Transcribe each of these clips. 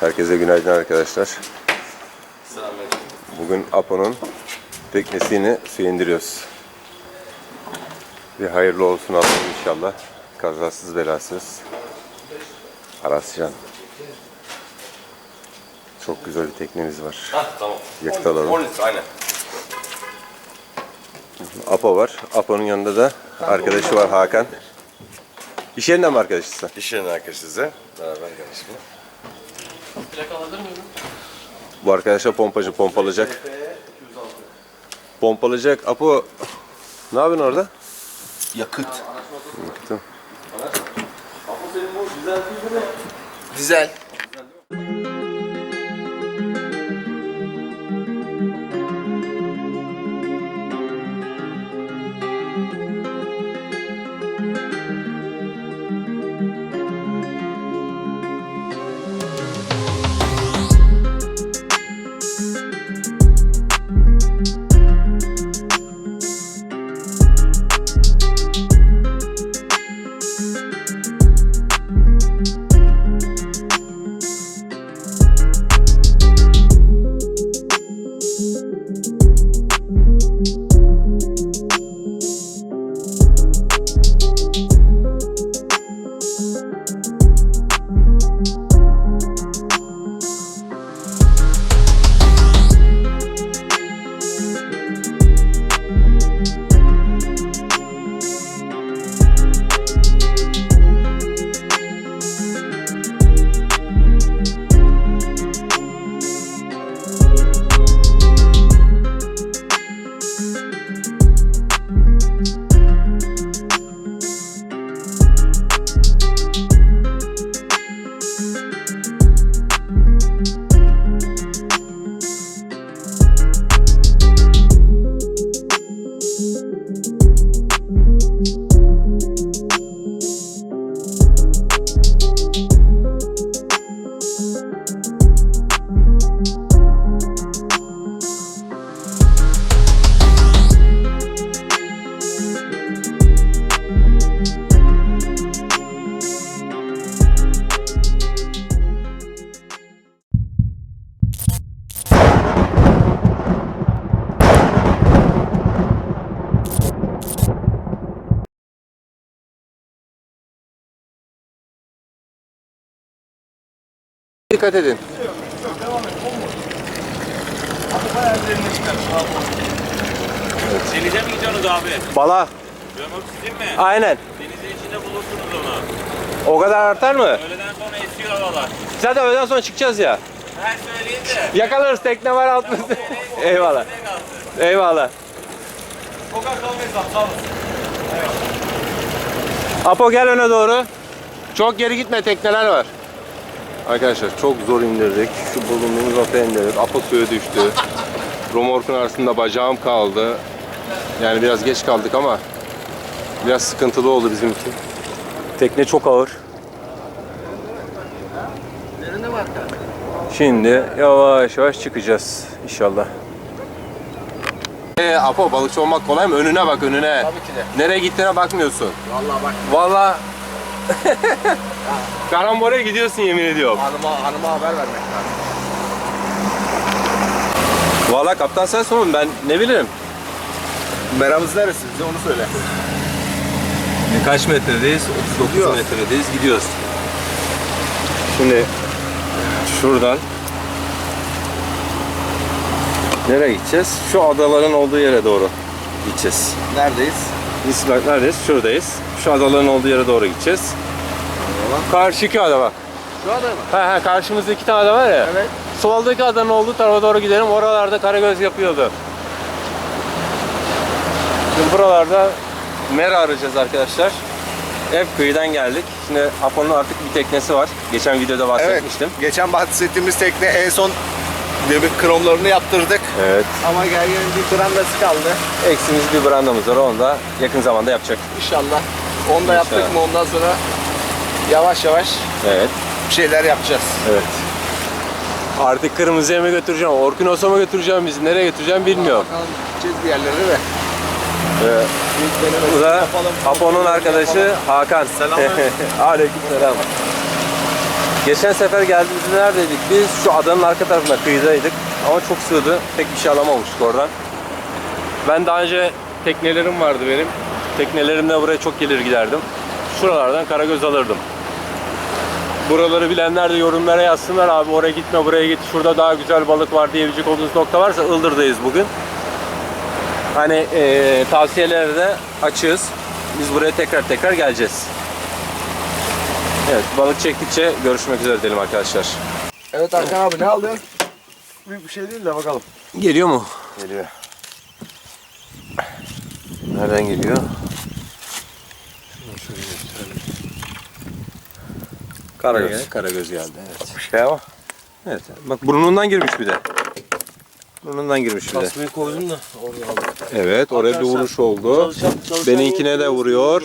Herkese günaydın arkadaşlar. Bugün Apo'nun teknesini suya indiriyoruz. Bir hayırlı olsun Allah'ım inşallah. Kazasız belasız. Arascan. Çok güzel bir teknemiz var. Hah tamam. Yakıt alalım. 10 litre aynen. Apo var. Apo'nun yanında da arkadaşı var Hakan. İş yerinden mi arkadaşısın? İş yerine arkadaş size. Beraber kardeşim. Bu arkadaşlar pompacı pompalayacak. Pompalayacak. Apo ne yapıyorsun orada? Yakıt. Yakıtım. Dizel. Dikkat edin. Denize mi gidiyorsunuz abi? Bala. Dövmek sizin mi? Aynen. Denizin içinde bulursunuz onu. O kadar artar mı? Öğleden sonra esiyor havalar. Zaten öğleden sonra çıkacağız ya. Her söyleyin de. Yakalarız tekne var altımızda. Eyvallah. Eyvallah. Kadar kalmayız abi sağ olasın. Apo gel öne doğru. Çok geri gitme tekneler var. Arkadaşlar çok zor indirdik. Şu bulunduğumuz noktaya indirdik. Apo suya düştü. Romorkun arasında bacağım kaldı. Yani biraz geç kaldık ama biraz sıkıntılı oldu bizim için. Tekne çok ağır. Şimdi yavaş yavaş çıkacağız inşallah. Ee, Apo balıkçı olmak kolay mı? Önüne bak önüne. Tabii ki de. Nereye gittiğine bakmıyorsun. Vallahi bak Valla karambole gidiyorsun yemin ediyorum. hanıma, hanıma haber vermek lazım. Valla kaptan sensin oğlum ben ne bilirim. Meramız neresi? Bize onu söyle. Kaç metredeyiz? 39 Gidiyoruz. metredeyiz gidiyoruz. Şimdi şuradan nereye gideceğiz? Şu adaların olduğu yere doğru gideceğiz. Neredeyiz? Biz neredeyiz? Şuradayız. Şu adaların olduğu yere doğru gideceğiz. Karşıki ada bak. Şu ada mı? Ha ha karşımızda iki tane ada var ya. Evet. Soldaki adanın olduğu tarafa doğru gidelim. Oralarda karagöz yapıyordu. Şimdi buralarda mera arayacağız arkadaşlar. Ev kıyıdan geldik. Şimdi Apo'nun artık bir teknesi var. Geçen videoda bahsetmiştim. Geçen bahsettiğimiz tekne en son demir kromlarını yaptırdık. Evet. Ama gel gel bir brandası kaldı. Eksimiz bir brandamız var. Onu da yakın zamanda yapacak. İnşallah. Onu da yaptık İnşallah. mı ondan sonra yavaş yavaş Evet. bir şeyler yapacağız. Evet. Artık kırmızıya mı götüreceğim, Orkinos'a mı götüreceğim bizi, nereye götüreceğim bilmiyorum. Bakalım gideceğiz bir yerlere de. Ee, denemesini bu da yapalım. Apo'nun arkadaşı Hakan. Selamünaleyküm. Aleyküm selam. Geçen sefer geldiğimizde neredeydik? Biz şu adanın arka tarafında kıyıdaydık. Ama çok sığdı. Pek bir şey alamamıştık oradan. Ben daha önce teknelerim vardı benim. Teknelerimle buraya çok gelir giderdim. Şuralardan karagöz alırdım. Buraları bilenler de yorumlara yazsınlar abi oraya gitme buraya git şurada daha güzel balık var diyebilecek olduğunuz nokta varsa Ildır'dayız bugün. Hani eee tavsiyelere de açığız. Biz buraya tekrar tekrar geleceğiz. Evet balık çektikçe görüşmek üzere diyelim arkadaşlar. Evet Hakan abi ne aldın? Büyük bir şey değil de bakalım. Geliyor mu? Geliyor. Nereden geliyor? Karagöz. Karagöz geldi evet. Bir şey ama. Evet. Bak burnundan girmiş bir de. Burnundan girmiş bir de. Tasmayı koydum da oraya aldım. Evet oraya bir vuruş oldu. Benimkine de vuruyor.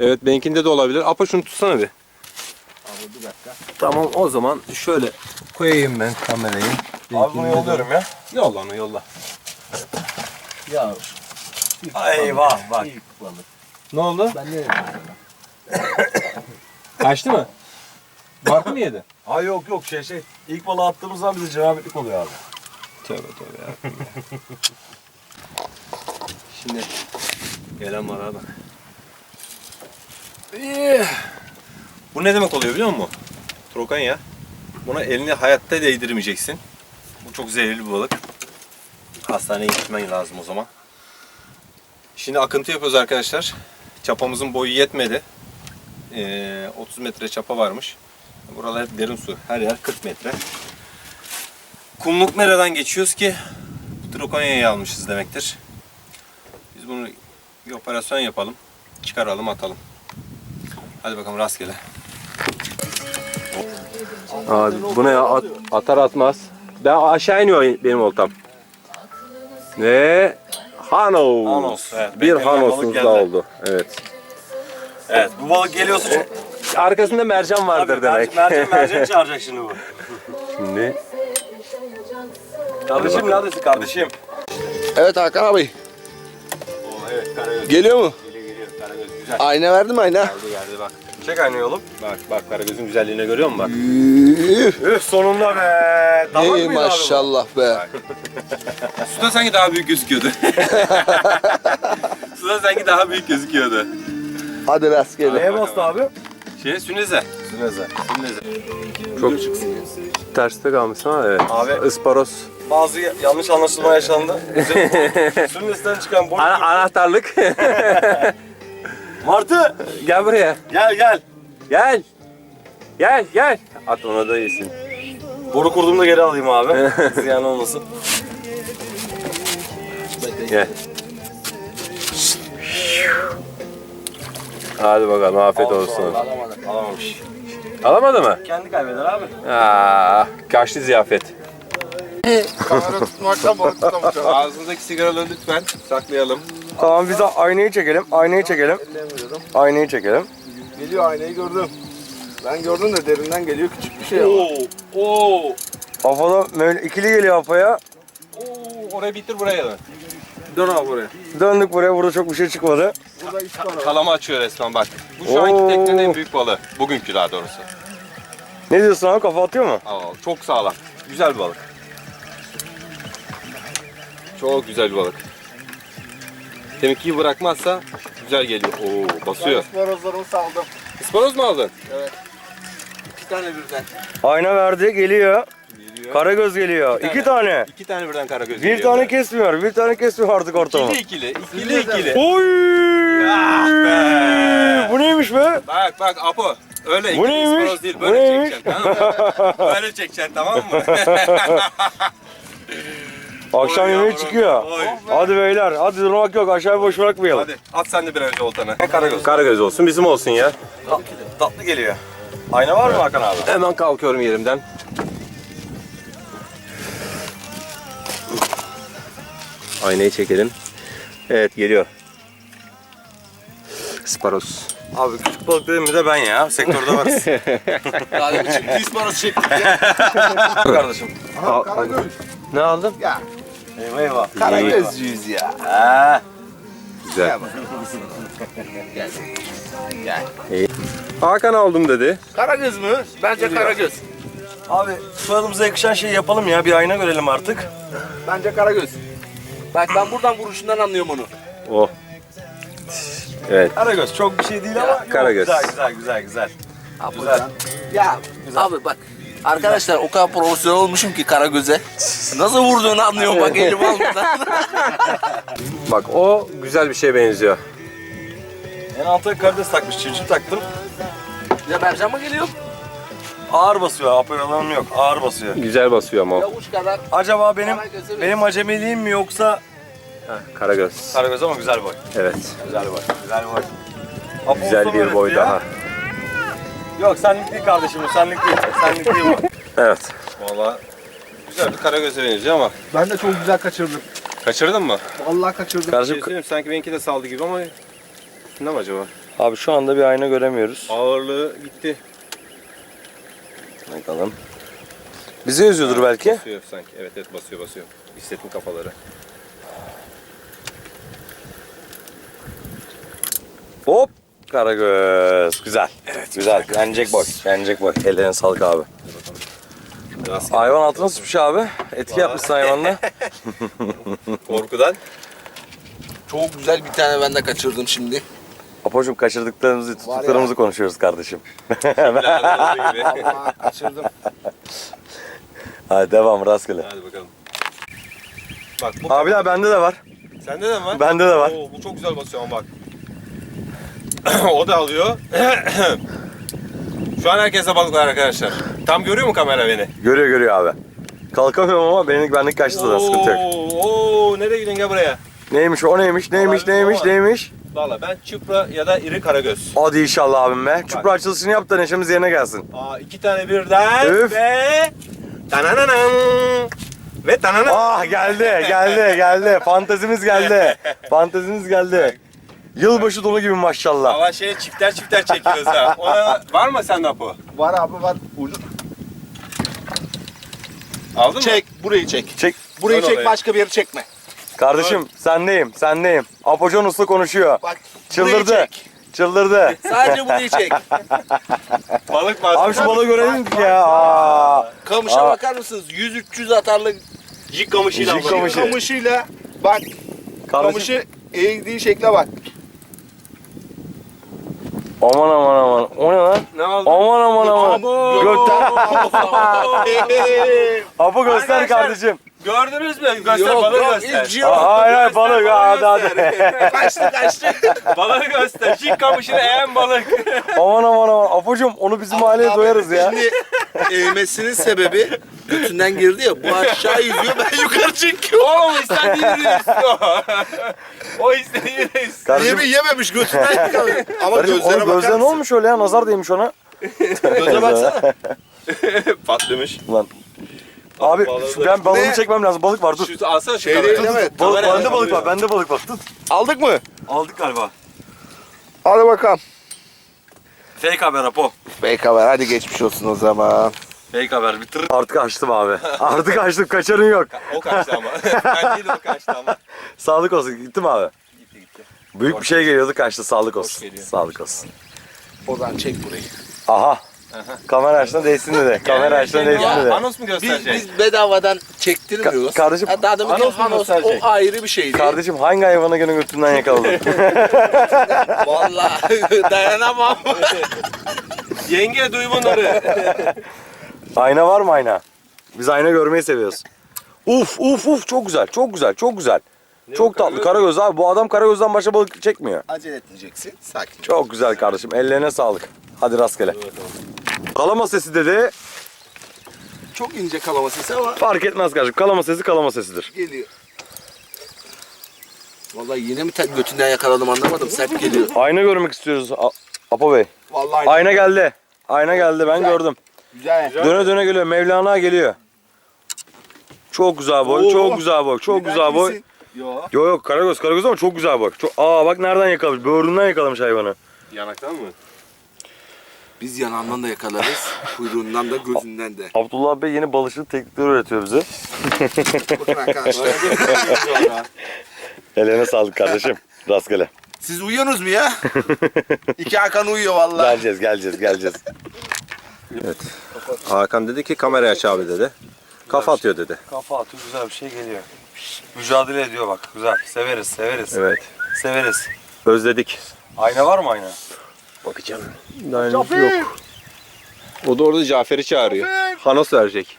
Evet benimkinde de olabilir. Apa şunu tutsana bir. Abi bir dakika. Tamam o zaman şöyle koyayım ben kamerayı. Abi bunu yolluyorum ya. Yolla onu yolla. Ya. Eyvah bak. İlk balık. Ne oldu? Ben ne Kaçtı mı? Martı mı yedi? Aa yok yok şey şey. İlk balığı attığımızdan bize cenabetlik oluyor abi. Tövbe tövbe ya. Şimdi gelen var abi. Bu ne demek oluyor biliyor musun? Trokanya. Buna elini hayatta değdirmeyeceksin. Bu çok zehirli bir balık. Hastaneye gitmen lazım o zaman. Şimdi akıntı yapıyoruz arkadaşlar. Çapamızın boyu yetmedi. Ee, 30 metre çapa varmış. Buralar hep derin su. Her yer 40 metre. Kumluk nereden geçiyoruz ki Trokonya'yı almışız demektir. Biz bunu bir operasyon yapalım. Çıkaralım atalım. Hadi bakalım rastgele. Abi bu ne ya? At- atar atmaz. Ben aşağı iniyor benim oltam. Ve Hanos. Hanos, evet. Bir Hanos'umuz da oldu. Evet. Evet bu balık geliyorsa çok... Arkasında mercan vardır demek. Mercan mercan çağıracak şimdi bu. Şimdi Kardeşim neredesin kardeşim? Evet Hakan abi. Oo evet karagöz. Geliyor mu? Geliyor geliyor karagöz güzel. Ayna verdim ayna. geldi geldi bak. Çek aynı oğlum. Bak bak Karagöz'ün güzelliğini görüyor musun bak. Üf, Üf sonunda be. Damak Ey mıydı maşallah be. Suda sanki daha büyük gözüküyordu. Suda sanki daha büyük gözüküyordu. Hadi rastgele. Neye bastı abi? Şey süneze. Süneze. Süneze. Çok terste kalmış ama evet. Abi- Isparos. Bazı yanlış anlaşılma yaşandı. Sünnesten çıkan boş. Ana- anahtarlık. Martı gel buraya. gel gel. Gel. Gel gel. At ona da iyisin. Boru kurduğumda geri alayım abi. Ziyan olmasın. Gel. Hadi bakalım afiyet olsun. Alamamış. Alamadı mı? Kendi kaybeder abi. Aa, kaçtı ziyafet. Kamera tutmaktan balık tutamayacağım. Ağzınızdaki sigaraları lütfen saklayalım. Tamam biz aynayı çekelim. Aynayı çekelim. Aynayı çekelim. Geliyor aynayı gördüm. Ben gördüm de derinden geliyor küçük bir şey ama. Oo. Afada böyle ikili geliyor afaya. Oo, orayı bitir buraya dön. Dön abi buraya. Döndük buraya. Burada çok bir şey çıkmadı. Kalama açıyor resmen bak. Bu şu anki teknenin en büyük balığı. Bugünkü daha doğrusu. Ne diyorsun abi? Kafa atıyor mu? Aa, çok sağlam. Güzel bir balık. Çok güzel bir balık. Demek ki bırakmazsa güzel geliyor. Oo basıyor. Isparozlarımı saldım. Isparoz mu aldın? İki tane birden. Ayna verdi. Geliyor. Karagöz geliyor. tane. İki tane. İki tane birden karagöz Bir geliyor. tane kesmiyor. Bir tane kesmiyor artık ortamı. İkili ikili. İkili ikili. Oy! Ah be! Bu neymiş be? Bak bak Apo. Öyle Bu ikili neymiş? ısparoz değil. Bu Böyle neymiş? çekeceksin tamam mı? Böyle çekeceksin tamam mı? Akşam Oy yemeği yavrum, çıkıyor. oy. Hadi beyler. Hadi durmak yok. Aşağıya boş bırakmayalım. Hadi at sen de bir önce oltanı. Karagöz. Karagöz olsun bizim olsun ya. Tatlı geliyor. Ayna var mı Hakan abi? Hemen kalkıyorum yerimden. Aynayı çekelim. Evet geliyor. Sparos. Abi küçük balık dedim mi de ben ya. Sektörde varız. Daha bir ısparoz çektik ya. Kardeşim. Al- Karagöz. Ne aldın? Ya Eyvah eyvah. karagözcüyüz ya. Ha. Güzel. Gel. Gel. Gel. Hakan aldım dedi. Karagöz mü? Bence karagöz. Abi soyadımıza yakışan şeyi yapalım ya. Bir ayna görelim artık. Bence karagöz. Bak ben buradan vuruşundan anlıyorum onu. Oh. Evet. Karagöz çok bir şey değil ama yok, Karagöz. güzel güzel güzel güzel. Güzel. Ya abi bak. Arkadaşlar o kadar profesyonel olmuşum ki Karagöz'e. Nasıl vurduğunu anlıyorum bak elim almadan. Bak o güzel bir şeye benziyor. En alta karides takmış. Çiftçi taktım. ya Mercan mı geliyor? Ağır basıyor. Apoyalanım yok. Ağır basıyor. Güzel basıyor ama o. Yavuş kadar. Acaba benim Karagöz'e benim acemiliğim mi yoksa Karagöz. Karagöz ama güzel boy. Evet. Güzel boy. Güzel boy. Apo Güzel bir boy ya. daha. Yok senlik değil kardeşim bu. Senlik değil. Senlik değil bu. Evet. Valla güzel bir karagöze benziyor ama. Ben de çok güzel kaçırdım. Kaçırdın mı? Vallahi kaçırdım. Bir şey söyleyeyim sanki benimki de saldı gibi ama üstünde mi acaba? Abi şu anda bir ayna göremiyoruz. Ağırlığı gitti. Bakalım. Bizi yazıyordur belki. Basıyor sanki. Evet evet basıyor basıyor. Hissettim kafaları. Hop. Karagöz. Güzel. Evet. Güzel. Yenecek boy. Yenecek boy. Ellerine sağlık abi. Hayvan altına sıçmış abi. Etki yapmışsın hayvanla. korkudan. Çok güzel bir tane ben de kaçırdım şimdi. Apocuğum kaçırdıklarımızı, tuttuklarımızı konuşuyoruz kardeşim. Vallahi kaçırdım. Hadi devam rastgele. Hadi bakalım. Bak bu Abiler bende de var. sende de mi var? Bende de var. Oo, bu çok güzel basıyor ama bak. o da alıyor. Şu an herkese balık var arkadaşlar. Tam görüyor mu kamera beni? Görüyor görüyor abi. Kalkamıyorum ama benlik benlik kaçtı da sıkıntı yok. Oo, nereye gidiyorsun gel buraya. Neymiş o neymiş neymiş Vallahi neymiş neymiş. Valla ben çupra ya da iri karagöz. Hadi inşallah abim be. Çupra açılışını yap da neşemiz yerine gelsin. Aa, iki tane birden Üf. ve tanananan ve tananan. Ah geldi geldi geldi. Fantezimiz geldi. Fantezimiz geldi. Yılbaşı dolu gibi maşallah. Valla şey çifter çifter çekiyoruz ha. Ona, var mı sende Apo? Var abi var. Ucu. Aldın mı? Çek burayı çek. Çek. Burayı Dön çek oraya. başka bir yeri çekme. Kardeşim sendeyim sendeyim. Apocan Usta konuşuyor. Bak Çıldırdı. burayı çek. Çıldırdı. Sadece burayı çek. Balık var. Abi şu balığı görelim ki ya. Aa. Kamışa Aa. bakar mısınız? 100-300 atarlı Jig kamışıyla Jig kamışı. kamışıyla bak Kardeşim. kamışı eğdiği şekle bak. Aman aman aman. O ne lan? Ne aldın? Aman aman aman. Abo. Gökten. Apo göster Arkadaşlar. kardeşim. Gördünüz mü? Göster Yok, balığı yok, göster. hiç yok. Aa, Hayır hayır balık. Hadi hadi. kaçtı kaçtı. balığı göster. Jig kamışını eğen balık. aman aman aman. Apocuğum onu bizim mahalleye doyarız ya. Şimdi eğmesinin sebebi götünden girdi ya bu aşağı yüzüyor ben yukarı çekiyorum. Oğlum istediğini istiyor. o istediğini istiyor. Kardeşim, Yemi yememiş götünden yakalıyor. Ama kardeşim gözlere onun bakar mısın? olmuş öyle ya. Nazar değmiş ona. Göze baksana. Patlamış. Lan. Abi şu, ben balığını Ne? çekmem lazım. Balık var dur. Şu, alsana şu Şey kamerayı. değil değil mi? Balık, Kameraya bende balık var. Bende balık var. Tut. Aldık mı? Aldık galiba. Hadi bakalım. Fake haber Apo. Fake haber hadi geçmiş olsun o zaman. Fake haber bitir. Artık açtım abi. Artık açtım. Kaçarın yok. O kaçtı ama. ben değil o kaçtı ama. Sağlık olsun. Gittim abi. Gitti gitti. Büyük bir şey geliyordu kaçtı. Sağlık olsun. geliyor. Sağlık olsun. O zaman çek burayı. Aha. Kamera açtığında değsin dedi. Kamera açtığında değsin Ya, dedi. Anons mu Biz, gösterecek? biz bedavadan çektirmiyoruz. Ka- kardeşim, Ha, daha demin anons mu anons, o gösterecek? ayrı bir şeydi. Kardeşim hangi hayvana gönül götünden yakaladın? Vallahi dayanamam. Yenge duy bunları. ayna var mı ayna? Biz ayna görmeyi seviyoruz. Uf uf uf çok güzel çok güzel çok güzel. çok tatlı Karagöz karagöz abi. Bu adam karagözden başka balık çekmiyor. Acele etmeyeceksin. Sakin. Çok güzel kardeşim. Ellerine sağlık. Hadi rastgele. Kalama sesi dedi. Çok ince kalama sesi ama Fark etmez kardeşim. Kalama sesi kalama sesidir. geliyor. Vallahi yine mi tel götünden yakaladım anlamadım. Sert geliyor. Ayna görmek istiyoruz A- Apo Bey. Vallahi Ayna geldi. Ayna geldi ben Güzel. gördüm. güzel. Döne döne geliyor. Mevlana geliyor. Çok güzel boy, Oo. çok güzel boy, çok güzel boy. Yok. Yok yok Karagöz, Karagöz ama çok güzel boy. Çok, aa bak nereden yakalamış, böğründen yakalamış hayvanı. Yanaktan mı? Biz yanağından da yakalarız. Kuyruğundan da gözünden de. Abdullah Bey yeni balıkçılık teknikleri öğretiyor bize. Bakın arkadaşlar. Eline sağlık kardeşim. Rastgele. Siz uyuyorsunuz mu ya? İki Hakan uyuyor vallahi. Geleceğiz geleceğiz geleceğiz. Hakan dedi ki kamerayı aç abi dedi. Kafa atıyor dedi. Kafa atıyor güzel bir şey geliyor. Mücadele ediyor bak güzel. Severiz severiz. Evet. Severiz. Özledik. Ayna var mı ayna? Bakacağım. yok. O da orada Cafer'i çağırıyor. Hanos verecek.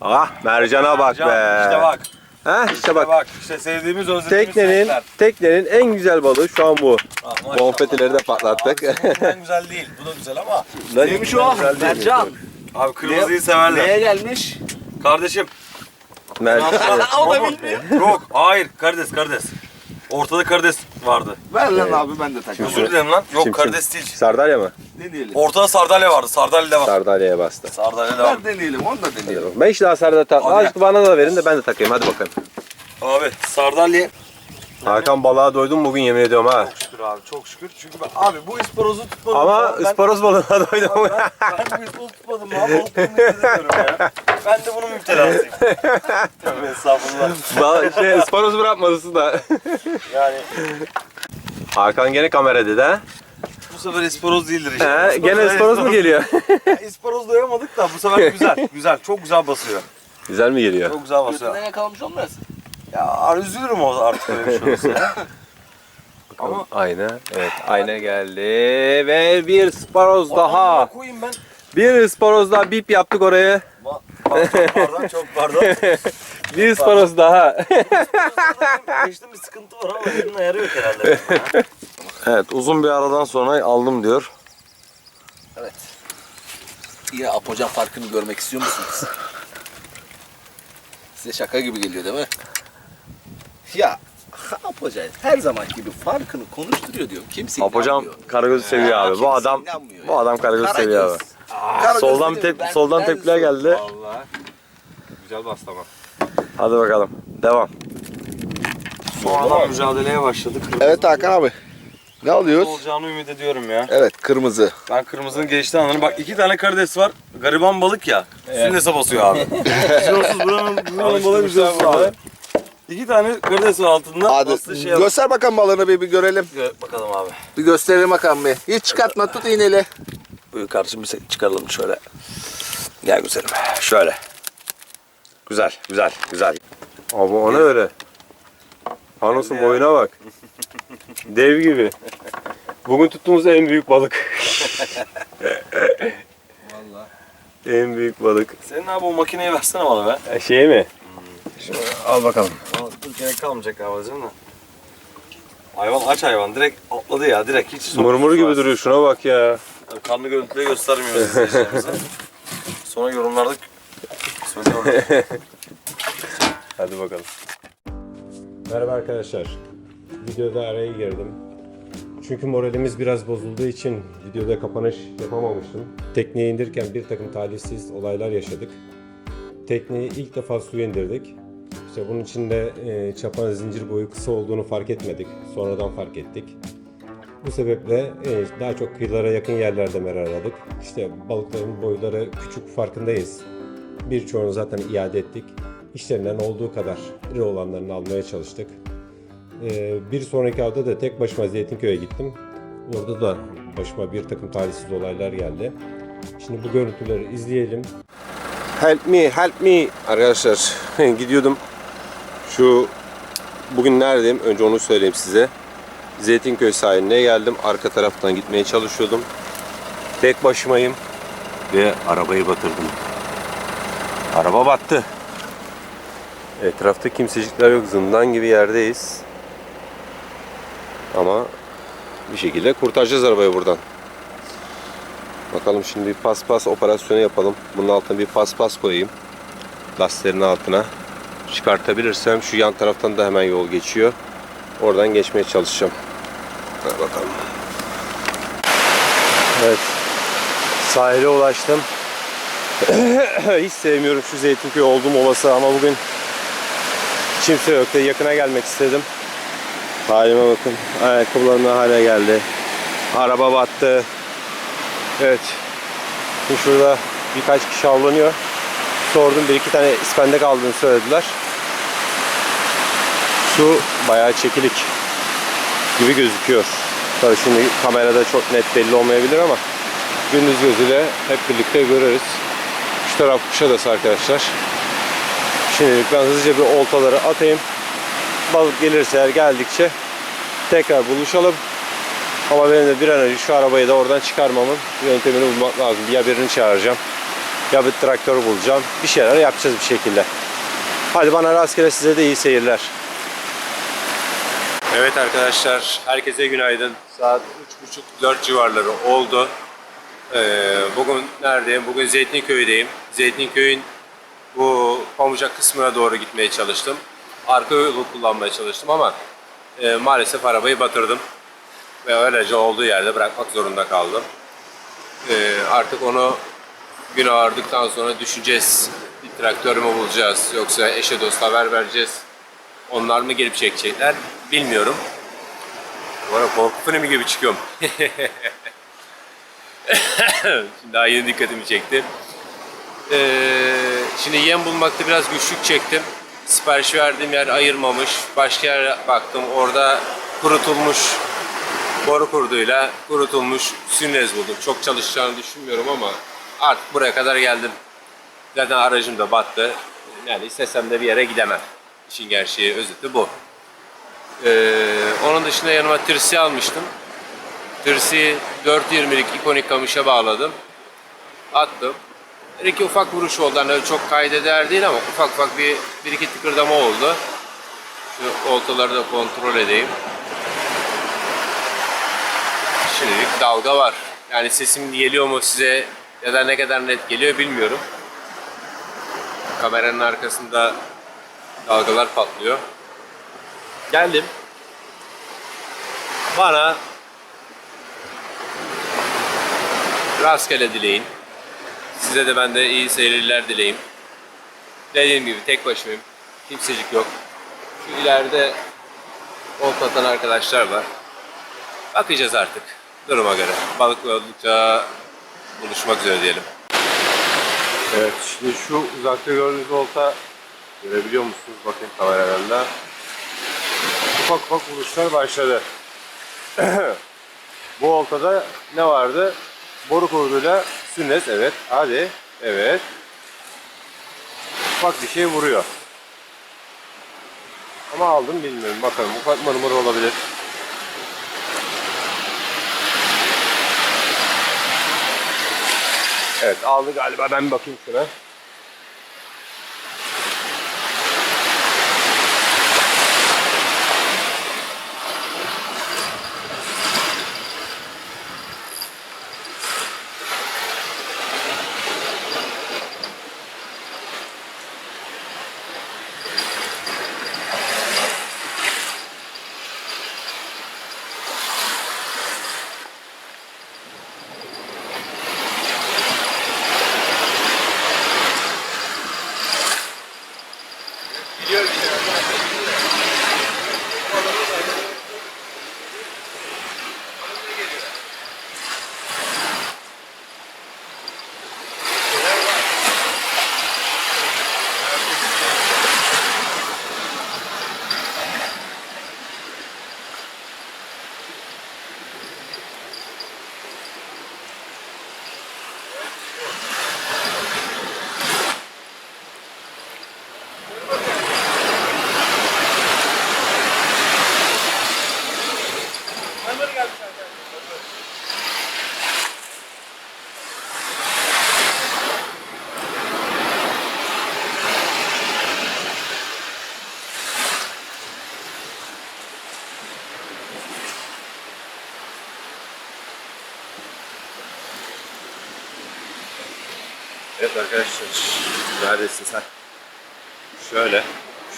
Ah Mercan'a bak Can, be. İşte bak. Ha işte İşte bak. bak. İşte sevdiğimiz özlediğimiz Teknenin renkler. teknenin en güzel balığı şu an bu. Ah. Konfetileri de patlattık. En güzel değil. Bu da güzel ama. Neymiş o? Mercan. Abi kırmızıyı severler. Neye gelmiş? Kardeşim. Mercan. o da bildi. Yok. Hayır. Karides karides. Ortada karides vardı. Ver lan abi ben de takıyorum. Özür dilerim lan. Yok Kim, kim? karides değil. Sardalya mı? Deneyelim. Ortada sardalya vardı. Sardalya devam. Sardalya'ya bastı. Sardalya devam. Ver deneyelim onu da deneyelim. Ben hiç daha sardalya tak. Azıcık bana da verin de ben de takayım. Hadi bakalım. Abi sardalya. Hakan balığa doydum bugün yemin ediyorum ha. Çok şükür abi çok şükür. Çünkü ben, abi bu isporozu tutmadım. Ama ben, ısparoz balığına doydum. ben, ben bu isporozu tutmadım abi. Balıklarını nefret ediyorum ya. Ben de bunun müptelasıyım. Tövbe estağfurullah. Ba- şey, ısparoz bırakmadısın da. Yani Hakan gene kamera dedi ha. bu sefer isporoz değildir işte. He, gene ısparoz mu geliyor? İsporoz doyamadık da bu sefer güzel. Güzel. Çok güzel basıyor. Güzel mi geliyor? Çok güzel basıyor. Götünden yakalamış olmaz. Ya üzülürüm o artık öyle bir şey olursa ya. Ama Ayna. Evet ayna geldi ve bir ısparoz daha. koyayım ben. Bir ısparoz daha bip yaptık oraya. Ma- Pardon, pardon çok pardon. Bir ısparoz daha. Geçtim bir sıkıntı var ama elinin ayarı yok herhalde. evet uzun bir aradan sonra aldım diyor. Evet. Yine Apocan farkını görmek istiyor musunuz? Size şaka gibi geliyor değil mi? Ya Apocan her zaman gibi farkını konuşturuyor diyorum. Kimse Apocam inanmıyor. Karagöz'ü seviyor abi. Bu kimse adam inanmıyor bu ya. adam Karagöz'ü Karagöz. seviyor abi. Karagöz Soldan dedi, tep ben- soldan ben tepkiler sor- geldi. Vallahi güzel bastama. Hadi bakalım. Devam. Sonradan mücadeleye başladık. Evet Hakan abi. Ne alıyoruz? olacağını ümit ediyorum ya. Evet kırmızı. Ben kırmızının geçtiği anlarım. Bak iki tane karides var. Gariban balık ya. Sünnese basıyor abi. Jirorsuz buranın, buranın balığı jirorsuz abi. İki tane karides var altında. Hadi şey göster bakalım balığını bir, bir görelim. Gö- Bakalım abi. Bir gösterelim bakalım bir. Hiç çıkartma tut iğneli. Buyur kardeşim bir çıkaralım şöyle. Gel güzelim. Şöyle. Güzel, güzel, güzel. Abi o ne öyle? Panos'un boyuna bak. Dev gibi. Bugün tuttuğumuz en büyük balık. Vallahi. en büyük balık. Senin abi o makineyi versene bana be. E, Şey mi? Al bakalım. Türkiye'ye kalmayacak abi değil mi? Hayvan aç hayvan. Direkt atladı ya. Direkt hiç Murmur gibi duruyor şuna bak ya. Yani Kanlı görüntüde göstermiyoruz izleyicilerimize. Sonra yorumlarda söylüyorum. Hadi bakalım. Merhaba arkadaşlar. Videoda araya girdim. Çünkü moralimiz biraz bozulduğu için videoda kapanış yapamamıştım. Tekneye indirken bir takım talihsiz olaylar yaşadık. Tekneyi ilk defa suya indirdik. İşte bunun içinde e, çapan zincir boyu kısa olduğunu fark etmedik. Sonradan fark ettik. Bu sebeple e, daha çok kıyılara yakın yerlerde merar aradık. İşte balıkların boyları küçük farkındayız. Birçoğunu zaten iade ettik. İşlerinden olduğu kadar iri olanlarını almaya çalıştık. Ee, bir sonraki avda da tek başıma Zeytinköy'e gittim. Orada da başıma bir takım talihsiz olaylar geldi. Şimdi bu görüntüleri izleyelim. Help me, help me. Arkadaşlar gidiyordum. Şu bugün neredeyim? Önce onu söyleyeyim size. Zeytinköy sahiline geldim. Arka taraftan gitmeye çalışıyordum. Tek başımayım ve arabayı batırdım. Araba battı. Etrafta kimsecikler yok. Zindan gibi yerdeyiz. Ama bir şekilde kurtaracağız arabayı buradan. Bakalım şimdi bir paspas operasyonu yapalım. Bunun altına bir paspas koyayım. Lastiklerin altına. Çıkartabilirsem şu yan taraftan da hemen yol geçiyor. Oradan geçmeye çalışacağım. Hadi bakalım. Evet. Sahile ulaştım. Hiç sevmiyorum şu Zeytinköy oldum olası ama bugün kimse yok da yakına gelmek istedim. Halime bakın. Ayakkabılarım ne hale geldi. Araba battı. Evet. Şimdi şurada birkaç kişi avlanıyor. Sordum bir iki tane ispendek aldığını söylediler. su bayağı çekilik gibi gözüküyor. Tabii şimdi kamerada çok net belli olmayabilir ama gündüz gözüyle hep birlikte görürüz. Şu taraf Kuşadası arkadaşlar. Şimdilik ben hızlıca bir oltaları atayım. Balık gelirse eğer geldikçe tekrar buluşalım. Ama benim de bir an önce şu arabayı da oradan çıkarmamın yöntemini bulmak lazım. Ya birini çağıracağım ya bir traktör bulacağım. Bir şeyler yapacağız bir şekilde. Hadi bana rastgele size de iyi seyirler. Evet arkadaşlar, herkese günaydın. Saat 3.30-4 civarları oldu. Ee, bugün neredeyim? Bugün Zeytinköy'deyim. Zeytinköy'ün bu Pamucak kısmına doğru gitmeye çalıştım. Arka yolu kullanmaya çalıştım ama e, maalesef arabayı batırdım. Ve öylece olduğu yerde bırakmak zorunda kaldım. Ee, artık onu gün ağardıktan sonra düşüneceğiz. Bir traktör mü bulacağız yoksa eşe dosta haber vereceğiz. Onlar mı gelip çekecekler bilmiyorum. Arada korku filmi gibi çıkıyorum. şimdi daha yeni dikkatimi çekti. Ee, şimdi yem bulmakta biraz güçlük çektim. Sipariş verdiğim yer ayırmamış. Başka yere baktım. Orada kurutulmuş boru kurduyla kurutulmuş sünnes buldum. Çok çalışacağını düşünmüyorum ama artık buraya kadar geldim. Zaten aracım da battı. Yani istesem de bir yere gidemem. İşin gerçeği özeti bu. Ee, onun dışında yanıma tırsi almıştım. Tırsi 4.20'lik ikonik kamışa bağladım. Attım. Bir iki ufak vuruş oldu. Hani çok kaydeder değil ama ufak ufak bir, bir iki tıkırdama oldu. Şu oltaları da kontrol edeyim. Şimdilik dalga var. Yani sesim geliyor mu size ya da ne kadar net geliyor bilmiyorum. Kameranın arkasında dalgalar patlıyor. Geldim. Bana rastgele dileyin. Size de ben de iyi seyirler dileyim. Dediğim gibi tek başımayım. Kimsecik yok. Şu ileride olta atan arkadaşlar var. Bakacağız artık duruma göre. Balıkla oldukça buluşmak üzere diyelim. Evet şimdi şu uzakta gördüğünüz olta görebiliyor musunuz? Bakın kameradan da. Ufak ufak vuruşlar başladı. Bu oltada ne vardı? Boru kurduyla sünnes evet. Hadi. Evet. Ufak bir şey vuruyor. Ama aldım bilmiyorum. Bakalım ufak mırmır olabilir. Evet aldı galiba ben bir bakayım şuna. Arkadaşlar, neredesin sen? Şöyle,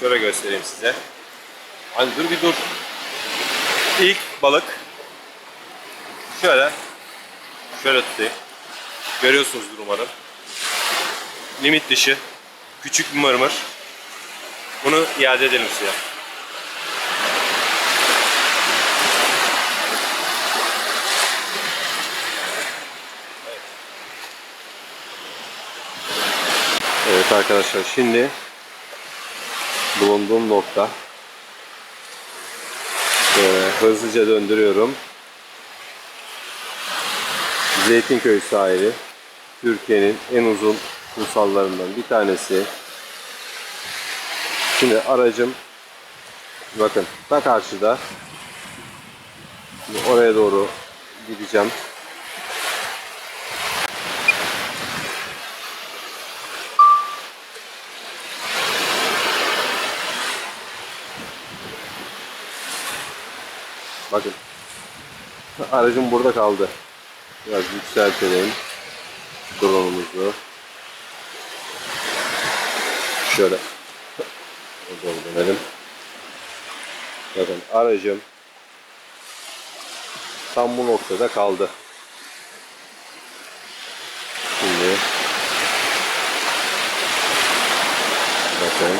şöyle göstereyim size. Hani dur bir dur. İlk balık. Şöyle, şöyle tutayım. Görüyorsunuzdur umarım. Limit dışı, küçük bir mırmır. Bunu iade edelim size. Arkadaşlar şimdi bulunduğum nokta hızlıca döndürüyorum. Zeytinköy sahili. Türkiye'nin en uzun kumsallarından bir tanesi. Şimdi aracım bakın ta karşıda. Şimdi oraya doğru gideceğim. Bakın. Aracım burada kaldı. Biraz yükseltelim. Drone'umuzu. Şöyle. Dönelim. Bakın aracım tam bu noktada kaldı. Şimdi bakın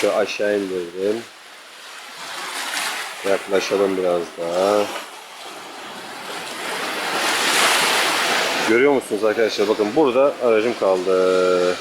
şu aşağı indirdim. Yaklaşalım biraz daha. Görüyor musunuz arkadaşlar? Bakın burada aracım kaldı.